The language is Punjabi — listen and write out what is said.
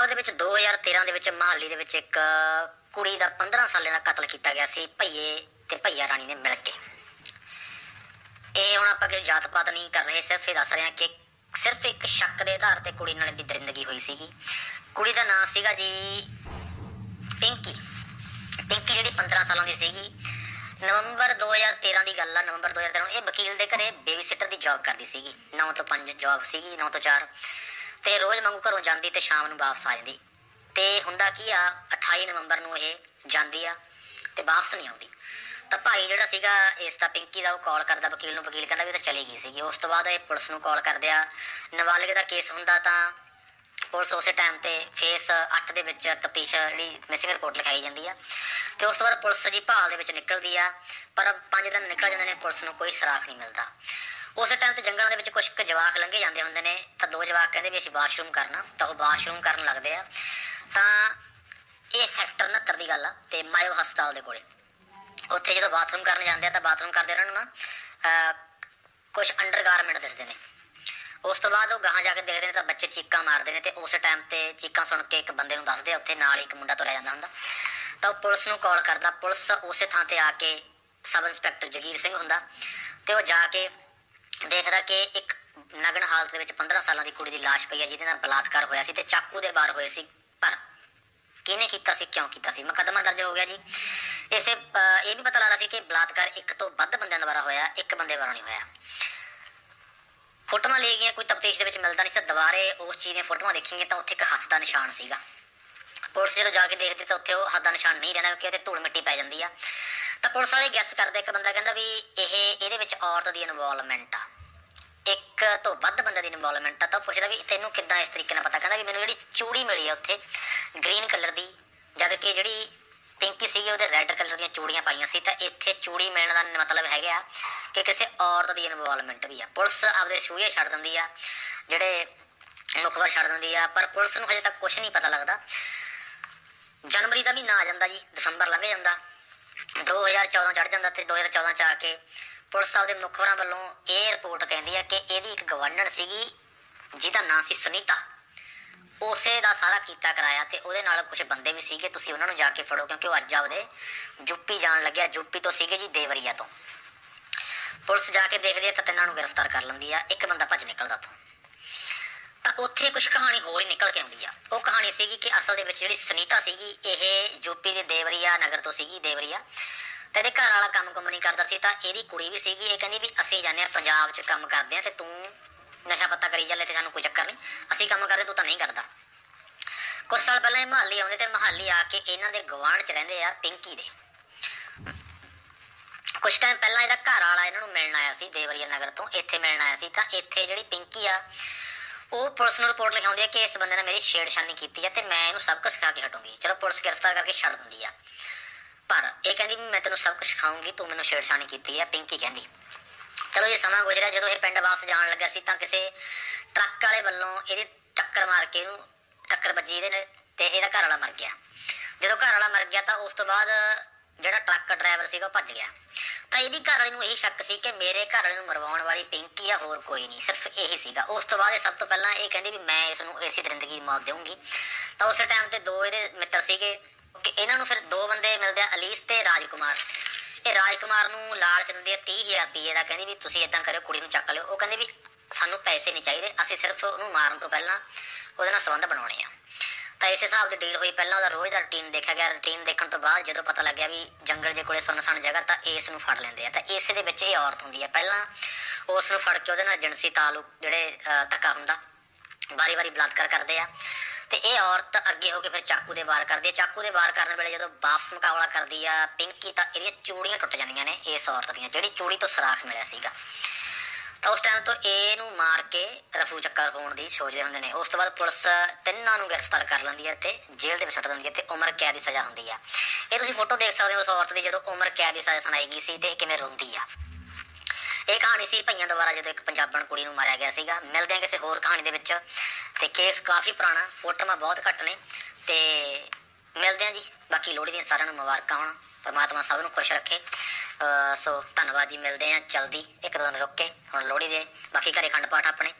ਪੰਜਾਬ ਦੇ ਵਿੱਚ 2013 ਦੇ ਵਿੱਚ ਮਹਾਲੀ ਦੇ ਵਿੱਚ ਇੱਕ ਕੁੜੀ ਦਾ 15 ਸਾਲਾਂ ਦਾ ਕਤਲ ਕੀਤਾ ਗਿਆ ਸੀ, ਭਈਏ ਤੇ ਭਈਆ ਰਾਣੀ ਨੇ ਮਿਲ ਕੇ। ਇਹ ਹੁਣ ਆਪਾਂ ਕੋਈ ਜਾਤ ਪਾਤ ਨਹੀਂ ਕਰ ਰਹੇ, ਸਿਰਫ ਇਹ ਦੱਸ ਰਹੇ ਹਾਂ ਕਿ ਸਿਰਫ ਇੱਕ ਸ਼ੱਕ ਦੇ ਆਧਾਰ ਤੇ ਕੁੜੀ ਨਾਲ ਦੀ ਹੋਈ ਸੀਗੀ। ਕੁੜੀ ਦਾ ਨਾਮ ਸੀਗਾ ਜੀ ਪਿੰਕੀ। ਪਿੰਕੀ ਜਿਹੜੀ 15 ਸਾਲਾਂ ਦੀ ਸੀਗੀ। ਨਵੰਬਰ 2013 ਦੀ ਗੱਲ ਆ, ਨਵੰਬਰ 2013 ਨੂੰ ਇਹ ਵਕੀਲ ਦੇ ਘਰੇ ਬੇਬੀ ਸਿਟਰ ਦੀ ਜੌਬ ਕਰਦੀ ਸੀਗੀ। 9 ਤੋਂ 5 ਜੌਬ ਸੀਗੀ 9 ਤੋਂ 4 ਤੇ ਰੋਜ਼ ਵਾਂਗੂ ਘਰੋਂ ਜਾਂਦੀ ਤੇ ਸ਼ਾਮ ਨੂੰ ਵਾਪਸ ਆ ਜਾਂਦੀ। ਤੇ ਹੁੰਦਾ ਕੀ ਆ 28 ਨਵੰਬਰ ਨੂੰ ਇਹ ਜਾਂਦੀ ਆ ਤੇ ਵਾਪਸ ਨਹੀਂ ਆਉਂਦੀ। ਤਾਂ ਭਾਈ ਜਿਹੜਾ ਸੀਗਾ, ਇਸ ਦਾ ਪਿੰਕੀ ਦਾ ਉਹ ਕਾਲ ਕਰਦਾ, ਵਕੀਲ ਨੂੰ ਵਕੀਲ ਕਹਿੰਦਾ ਵੀ ਤਾਂ ਚਲੀ ਗਈ ਸੀਗੀ। ਉਸ ਤੋਂ ਬਾਅਦ ਇਹ ਪੁਲਿਸ ਨੂੰ ਕਾਲ ਕਰਦੇ ਆ। ਨਾਬਾਲਗ ਦਾ ਕੇਸ ਹੁੰਦਾ ਤਾਂ ਪੁਲਿਸ ਉਸੇ ਟਾਈਮ ਤੇ ਫੇਸ 8 ਦੇ ਵਿੱਚ ਤਪੀਸ਼ ਜਿਹੜੀ ਮਿਸਿੰਗ ਰਿਪੋਰਟ ਲਿਖਾਈ ਜਾਂਦੀ ਆ। ਤੇ ਉਸ ਤੋਂ ਬਾਅਦ ਪੁਲਿਸ ਜੀ ਭਾਲ ਦੇ ਵਿੱਚ ਨਿਕਲਦੀ ਆ, ਪਰ 5 ਦਿਨ ਨਿਕਲ ਜਾਂਦੇ ਨੇ, ਪੁਲਿਸ ਨੂੰ ਕੋਈ ਸਰਾਖ ਨਹੀਂ ਮਿਲਦਾ। ਉਸੇ ਟਾਈਮ ਤੇ ਜੰਗਲਾਂ ਦੇ ਵਿੱਚ ਕੁਝ ਕੁ ਜਵਾਕ ਲੰਘੇ ਜਾਂਦੇ ਹੁੰਦੇ ਨੇ, ਤਾਂ ਦੋ ਜਵਾਕ ਕਹਿੰਦੇ ਵੀ ਅਸੀਂ ਵਾਸ਼ਰੂਮ ਕਰਨਾ, ਤਾਂ ਉਹ ਵਾਸ਼ਰੂਮ ਕਰਨ ਲੱਗਦੇ ਆ। ਤਾਂ ਇਹ ਸੈਕਟਰ 69 ਦੀ ਗੱਲ ਆ, ਤੇ ਮਾਇਓ ਹਸਪਤਾਲ ਦੇ ਕੋਲੇ। ਉੱਥੇ ਜਦੋਂ ਬਾਥਰੂਮ ਕਰਨ ਜਾਂਦੇ ਆ, ਤਾਂ ਬਾਥਰੂਮ ਕਰਦੇ ਉਹਨਾਂ ਨੂੰ ਨਾ ਕੁਝ ਅੰਡਰਗਾਰਮੈਂਟ ਦਿਸਦੇ ਨੇ। ਉਸ ਤੋਂ ਬਾਅਦ ਉਹ ਗਾਹਾਂ ਜਾ ਕੇ ਦੇਖਦੇ ਨੇ, ਤਾਂ ਬੱਚੇ ਚੀਕਾਂ ਮਾਰਦੇ ਨੇ, ਤੇ ਉਸ ਟਾਈਮ ਤੇ ਚੀਕਾਂ ਸੁਣ ਕੇ ਇੱਕ ਬੰਦੇ ਨੂੰ ਦੱਸਦੇ ਆ, ਉੱਥੇ ਨਾਲ ਹੀ ਇੱਕ ਮੁੰਡਾ ਤੁਰਿਆ ਜਾਂਦਾ ਹੁੰਦਾ। ਤਾਂ ਉਹ ਪੁਲਿਸ ਨੂੰ ਕਾਲ ਕਰਦਾ। ਪੁਲਿਸ ਉਸੇ ਥਾਂ ਤੇ ਆ ਕੇ ਸਬ ਇੰਸਪੈਕਟਰ ਜਗੀਰ ਸਿੰਘ ਹੁੰਦਾ, ਤੇ ਉਹ ਜਾ ਕੇ ਦੇਖਦਾ ਕਿ ਇੱਕ ਨਗਨ ਹਾਲਤ ਦੇ ਵਿੱਚ 15 ਸਾਲਾਂ ਦੀ ਕੁੜੀ ਦੀ ਲਾਸ਼ ਪਈ ਹੈ ਜਿਹਦੇ ਨਾਲ ਬਲਾਤਕਾਰ ਹੋਇਆ ਸੀ ਤੇ ਚਾਕੂ ਦੇ ਵਾਰ ਹੋਏ ਸੀ। ਪਰ ਕਿਹਨੇ ਕੀਤਾ ਸੀ ਕਿਉਂ ਕੀਤਾ ਸੀ? ਮੁਕੱਦਮਾ ਦਰਜ ਹੋ ਗਿਆ ਜੀ। ਇਸੇ ਅਹ, ਇਹ ਵੀ ਪਤਾ ਲੱਗਦਾ ਸੀ ਕਿ ਬਲਾਤਕਾਰ ਇੱਕ ਤੋਂ ਵੱਧ ਬੰਦਿਆਂ ਦੁਆਰਾ ਹੋਇਆ ਇੱਕ ਬੰਦੇ ਦੁਆਰਾ ਨਹੀਂ ਹੋਇਆ। ਫੋਟੋਆਂ ਲਈ ਗਈਆਂ ਕੋਈ ਤਫਤੀਸ਼ ਦੇ ਵਿੱਚ ਮਿਲਦਾ ਨਹੀਂ ਸੀ। ਦੁਬਾਰੇ ਉਸ ਚੀਜ਼ ਦੀਆਂ ਫੋਟੋਆਂ ਦੇਖੀਆਂ ਤਾਂ ਉੱਥੇ ਇੱਕ ਹੱਥ ਦਾ ਨਿਸ਼ਾਨ ਸੀਗਾ। ਪੁਲਿਸ ਜਦੋਂ ਜਾ ਕੇ ਦੇਖਦੀ ਤਾਂ ਉੱਥੇ ਉਹ ਹੱਥ ਦਾ ਨਿਸ਼ਾਨ ਨਹੀਂ ਰਹਿੰਦਾ ਕਿਉਂਕਿ ਉੱਥੇ ਧੂੜ ਮਿੱਟੀ ਪੈ ਜਾਂਦੀ ਆ। ਤਾਂ ਪੁਲਿਸ ਵਾਲੇ ਗੈਸ ਕਰਦੇ ਇੱਕ ਬੰਦਾ ਕਹਿੰਦਾ ਵੀ ਇਹ ਇਹਦੇ ਵਿੱਚ ਔਰਤ ਦੀ ਇਨਵੋਲਵਮੈਂਟ ਆ। ਇੱਕ ਤੋਂ ਵੱਧ ਬੰਦੇ ਦੀ ਇਨਵੋਲਵਮੈਂਟ ਆ, ਤਾਂ ਪੁੱਛਦਾ ਵੀ ਤੈਨੂੰ ਕਿੱਦਾਂ ਇਸ ਤਰੀਕੇ ਨਾਲ ਪਤਾ ਕਹਿੰਦਾ ਵੀ ਮੈਨੂੰ ਜਿਹੜੀ ਚੂੜੀ ਮਿਲੀ ਆ ਉੱਥੇ ਗ੍ਰੀਨ ਕਲਰ ਦੀ, ਜਦ ਕਿ ਜਿਹੜੀ ਪਿੰਕੀ ਸੀਗੀ ਉਹਦੇ ਰੈੱਡ ਕਲਰ ਦੀਆਂ ਚੂੜੀਆਂ ਪਾਈਆਂ ਸੀ, ਤਾਂ ਇੱਥੇ ਚੂੜੀ ਮਿਲਣ ਦਾ ਮਤਲਬ ਹੈਗਾ ਕਿ ਕਿਸੇ ਔਰਤ ਦੀ ਇਨਵੋਲਵਮੈਂਟ ਵੀ ਆ। ਪੁਲਿਸ ਆਪਦੇ ਸੂਏ ਛੱਡ ਦਿੰਦੀ ਆ, ਜਿਹੜੇ ਮੁਖਬਰ ਛੱਡ ਦਿੰਦੀ ਆ, ਪਰ ਪੁਲਿਸ ਨੂੰ ਹਜੇ ਤੱਕ ਕੁਝ ਨਹੀਂ ਪਤਾ ਲੱਗਦਾ। ਜਨਵਰੀ ਦਾ ਮਹੀਨਾ ਆ ਜਾਂਦਾ ਜੀ, ਦਸੰਬਰ ਲੰਘ ਜਾਂਦਾ। 2014 ਚੜ ਜਾਂਦਾ ਤੇ 2014 ਚ ਆ ਕੇ ਪੁਲਿਸ ਸਾਹਿਬ ਦੇ ਮੁਖਬਰਾਂ ਵੱਲੋਂ ਇਹ ਰਿਪੋਰਟ ਕਹਿੰਦੀ ਹੈ ਕਿ ਇਹਦੀ ਇੱਕ ਗਵਰਨਰ ਸੀਗੀ, ਜਿਹਦਾ ਨਾਂ ਸੀ ਸੁਨੀਤਾ। ਉਸੇ ਦਾ ਸਾਰਾ ਕੀਤਾ ਕਰਾਇਆ ਤੇ ਉਹਦੇ ਨਾਲ ਕੁਝ ਬੰਦੇ ਵੀ ਸੀਗੇ, ਤੁਸੀਂ ਉਹਨਾਂ ਨੂੰ ਜਾ ਕੇ ਫੜੋ ਕਿਉਂਕਿ ਉਹ ਅੱਜ ਆਪਦੇ ਯੂਪੀ ਜਾਣ ਲੱਗਿਆ, ਯੂਪੀ ਤੋਂ ਸੀਗੇ ਜੀ ਦੇਵਰੀਆ ਤੋਂ। ਪੁਲਿਸ ਜਾ ਕੇ ਦੇਖਦੀ ਹੈ ਤਾਂ ਤਿੰਨਾਂ ਨੂੰ ਗ੍ਰਿਫਤਾਰ ਕਰ ਲੈਂਦੀ ਆ, ਇੱਕ ਬੰਦਾ ਭੱਜ ਨਿਕਲਦਾ ਤੋਂ ਤਾਂ ਉੱਥੇ ਕੁਝ ਕਹਾਣੀ ਹੋਰ ਹੀ ਨਿਕਲ ਕੇ ਆਉਂਦੀ ਆ। ਉਹ ਕਹਾਣੀ ਸੀਗੀ ਕਿ ਅਸਲ ਦੇ ਵਿੱਚ ਜਿਹੜੀ ਸੁਨੀਤਾ ਸੀਗੀ, ਇਹ ਯੂਪੀ ਦੇ ਦੇਵਰੀਆ ਨਗਰ ਤੋਂ ਸੀਗੀ, ਦੇਵਰੀਆ। ਤੇ ਇਹਦੇ ਘਰ ਵਾਲਾ ਕੰਮ ਕੁੰਮ ਨਹੀਂ ਕਰਦਾ ਸੀ, ਤਾਂ ਇਹਦੀ ਕੁੜੀ ਵੀ ਸੀਗੀ, ਇਹ ਕਹਿੰਦੀ ਵੀ ਅਸੀਂ ਜਾਂਦੇ ਆ ਪੰਜਾਬ 'ਚ ਕੰਮ ਕਰਦੇ ਆ ਤੇ ਤੂੰ ਨਸ਼ਾ ਪੱਤਾ ਕਰੀ ਚੱਲੇ ਤੇ ਸਾਨੂੰ ਕੋਈ ਚੱਕਰ ਨਹੀਂ। ਅਸੀਂ ਕੰਮ ਕਰਦੇ, ਤੂੰ ਤਾਂ ਨਹੀਂ ਕਰਦਾ। ਕੁਝ ਸਾਲ ਪਹਿਲਾਂ ਇਹ ਮਹਾਲੀ ਆਉਂਦੇ ਤੇ ਮਹਾਲੀ ਆ ਕੇ ਇਹਨਾਂ ਦੇ ਗਵਾਂਢ 'ਚ ਰਹਿੰਦੇ ਆ ਪਿੰਕੀ ਦੇ। ਕੁਝ ਟਾਈਮ ਪਹਿਲਾਂ ਇਹਦਾ ਘਰ ਵਾਲਾ ਇਹਨਾਂ ਨੂੰ ਮਿਲਣ ਆਇਆ ਸੀ, ਦੇਵਰੀਆ ਨਗਰ ਤੋਂ, ਇੱਥੇ ਮਿਲਣ ਆਇਆ ਸੀ, ਤਾਂ ਇੱਥੇ ਜਿਹੜੀ ਪਿੰਕੀ ਆ, ਉਹ ਪੁਲਿਸ ਨੂੰ ਰਿਪੋਰਟ ਲਿਖਾਉਂਦੀ ਹੈ ਕਿ ਇਸ ਬੰਦੇ ਨੇ ਮੇਰੀ ਛੇੜਛਾਨੀ ਕੀਤੀ ਹੈ ਤੇ ਮੈਂ ਇਹਨੂੰ ਸਭ ਕੁਝ ਸਿਖਾ ਕੇ ਹਟੂੰਗੀ। ਚਲੋ ਪੁਲਿਸ ਗ੍ਰਿਫਤਾਰ ਕਰਕੇ ਛੱਡ ਦਿੰਦੀ ਆ। ਪਰ ਇਹ ਕਹਿੰਦੀ ਮੈਂ ਤੈਨੂੰ ਸਭ ਕੁਝ ਸਿਖਾਉਂਗੀ, ਤੂੰ ਮੈਨੂੰ ਛੇੜਛਾਨੀ ਕੀਤੀ ਹੈ, ਪਿੰਕੀ ਕਹਿੰਦੀ। ਚਲੋ ਇਹ ਸਮਾਂ ਗੁਜ਼ਰਿਆ, ਜਦੋਂ ਇਹ ਪਿੰਡ ਵਾਪਸ ਜਾਣ ਲੱਗਾ ਸੀ ਤਾਂ ਕਿਸੇ ਟਰੱਕ ਵਾਲੇ ਵੱਲੋਂ ਇਹਦੀ ਟੱਕਰ ਮਾਰ ਕੇ ਇਹਨੂੰ ਟੱਕਰ ਵੱਜੀ ਇਹਦੇ ਨਾਲ ਤੇ ਇਹਦਾ ਘਰ ਵਾਲਾ ਮਰ ਗਿਆ। ਜਦੋਂ ਘਰ ਵਾਲਾ ਮਰ ਗਿਆ ਤਾਂ ਉਸ ਤੋਂ ਬਾਅਦ ਜਿਹੜਾ ਟਰੱਕ ਡਰਾਈਵਰ ਸੀਗਾ ਉਹ ਭੱਜ ਗਿਆ। ਤਾਂ ਇਹਦੀ ਘਰ ਵਾਲੀ ਨੂੰ ਇਹੀ ਸ਼ੱਕ ਸੀ ਕਿ ਮੇਰੇ ਘਰ ਵਾਲੇ ਨੂੰ ਮਰਵਾਉਣ ਵਾਲੀ ਪਿੰਕੀ ਆ, ਹੋਰ ਕੋਈ ਨਹੀਂ, ਸਿਰਫ ਇਹੀ ਸੀਗਾ। ਉਸ ਤੋਂ ਬਾਅਦ ਇਹ ਸਭ ਤੋਂ ਪਹਿਲਾਂ ਇਹ ਕਹਿੰਦੀ ਵੀ ਮੈਂ ਇਸ ਨੂੰ ਇਸੇ ਦਰਿੰਦਗੀ ਮੌਤ ਦੇਵਾਂਗੀ ਤਾਂ ਉਸੇ ਟਾਈਮ ਤੇ ਦੋ ਇਹਦੇ ਮਿੱਤਰ ਸੀਗੇ ਕਿ ਇਹਨਾਂ ਨੂੰ ਫਿਰ ਦੋ ਬੰਦੇ ਮਿਲਦੇ ਆ, ਅਲੀਸ ਤੇ ਰਾਜਕੁਮਾਰ। ਇਹ ਰਾਜਕੁਮਾਰ ਨੂੰ ਲਾਲਚ ਦਿੰਦੀ ਆ 30000 ਰੁਪਏ ਦਾ, ਕਹਿੰਦੀ ਵੀ ਤੁਸੀਂ ਇਦਾਂ ਕਰਿਓ, ਕੁੜੀ ਨੂੰ ਚੱਕ ਲਿਓ। ਉਹ ਕਹਿੰਦੇ ਵੀ ਸਾਨੂੰ ਪੈਸੇ ਨਹੀਂ ਚਾਹੀਦੇ, ਅਸੀਂ ਸਿਰਫ ਉਹਨੂੰ ਮਾਰਨ ਤੋਂ ਪਹਿਲਾਂ ਉਹਦੇ ਨਾਲ ਸੰਬੰਧ ਬਣਾਉਣੇ ਆ। ਤਾਂ ਇਸ ਹਿਸਾਬ ਦੀ ਡੀਲ ਹੋਈ। ਪਹਿਲਾਂ ਉਹਦਾ ਰੋਜ਼ ਦਾ ਰੁਟੀਨ ਦੇਖਿਆ ਗਿਆ। ਰੁਟੀਨ ਦੇਖਣ ਤੋਂ ਬਾਅਦ ਜਦੋਂ ਪਤਾ ਲੱਗਿਆ ਵੀ ਜੰਗਲ ਦੇ ਕੋਲੇ ਸੁੰਨਸਾਨ ਜਗ੍ਹਾ, ਤਾਂ ਇਸ ਨੂੰ ਫੜ ਲੈਂਦੇ ਆ। ਤਾਂ ਇਸੇ ਦੇ ਵਿੱਚ ਇਹ ਔਰਤ ਹੁੰਦੀ ਆ। ਪਹਿਲਾਂ ਉਸ ਨੂੰ ਫੜ ਕੇ ਉਹਦੇ ਨਾਲ ਜਿਨਸੀ ਤਾਲੁਕ ਜਿਹੜੇ ਧੱਕਾ ਹੁੰਦਾ, ਵਾਰੀ-ਵਾਰੀ ਬਲਾਤਕਾਰ ਕਰਦੇ ਆ। ਤੇ ਇਹ ਔਰਤ ਅੱਗੇ ਹੋ ਕੇ ਫਿਰ ਚਾਕੂ ਦੇ ਵਾਰ ਕਰਦੀ ਹੈ। ਚਾਕੂ ਦੇ ਵਾਰ ਕਰਨ ਵੇਲੇ ਜਦੋਂ ਵਾਪਸ ਮੁਕਾਬਲਾ ਕਰਦੀ ਆ ਪਿੰਕੀ, ਤਾਂ ਇਹਦੀਆਂ ਚੂੜੀਆਂ ਟੁੱਟ ਜਾਂਦੀਆਂ ਨੇ ਇਸ ਔਰਤ ਦੀਆਂ, ਜਿਹੜੀ ਚੂੜੀ ਤੋਂ ਸਰਾਖ ਮਿਲਿਆ ਸੀਗਾ। ਤਾਂ ਉਸ ਟਾਈਮ ਤੋਂ ਇਹਨੂੰ ਮਾਰ ਕੇ ਰਫੂ ਚੱਕਰ ਹੋਣ ਦੀ ਸੋਚਦੇ ਹੁੰਦੇ ਨੇ। ਉਸ ਤੋਂ ਬਾਅਦ ਪੁਲਿਸ ਤਿੰਨਾਂ ਨੂੰ ਗ੍ਰਿਫਤਾਰ ਕਰ ਲੈਂਦੀ ਹੈ ਤੇ ਜੇਲ੍ਹ ਦੇ ਵਿੱਚ ਸੁੱਟ ਦਿੰਦੀ ਹੈ ਤੇ ਉਮਰ ਕੈਦ ਦੀ ਸਜ਼ਾ ਹੁੰਦੀ ਹੈ ਇਹ ਤੁਸੀਂ ਫੋਟੋ ਦੇਖ ਸਕਦੇ ਹੋ ਉਸ ਔਰਤ ਦੀ, ਜਦੋਂ ਉਮਰ ਕੈਦ ਦੀ ਸਜ਼ਾ ਸੁਣਾਈ ਗਈ ਸੀ ਤੇ ਇਹ ਕਿਵੇਂ ਰੋਂਦੀ ਆ। ਇਹ ਕਹਾਣੀ ਸੀ ਭਈਆਂ ਦੁਆਰਾ ਜਦੋਂ ਇੱਕ ਪੰਜਾਬਣ ਕੁੜੀ ਨੂੰ ਮਾਰਿਆ ਗਿਆ ਸੀਗਾ। ਮਿਲਦੇ ਹਾਂ ਕਿਸੇ ਹੋਰ ਕਹਾਣੀ ਦੇ ਵਿੱਚ ਤੇ ਕੇਸ ਕਾਫੀ ਪੁਰਾਣਾ, ਫੋਟੋਆਂ ਬਹੁਤ ਘੱਟ ਨੇ ਤੇ ਮਿਲਦੇ ਹਾਂ ਜੀ। ਬਾਕੀ ਲੋਹੜੀ ਦੀਆਂ ਸਾਰਿਆਂ ਨੂੰ ਮੁਬਾਰਕਾਂ ਹੋਣ। ਪਰਮਾਤਮਾ ਸਭ ਨੂੰ ਖੁਸ਼ ਰੱਖੇ। ਅਹ ਸੋ ਧੰਨਵਾਦ ਜੀ, ਮਿਲਦੇ ਹਾਂ ਜਲਦੀ। ਇੱਕ ਦੋ ਦਿਨ ਰੁੱਕ ਕੇ ਹੁਣ ਲੋਹੜੀ ਦੇ ਬਾਕੀ ਘਰੇ ਖੰਡ ਪਾਠ ਆਪਣੇ।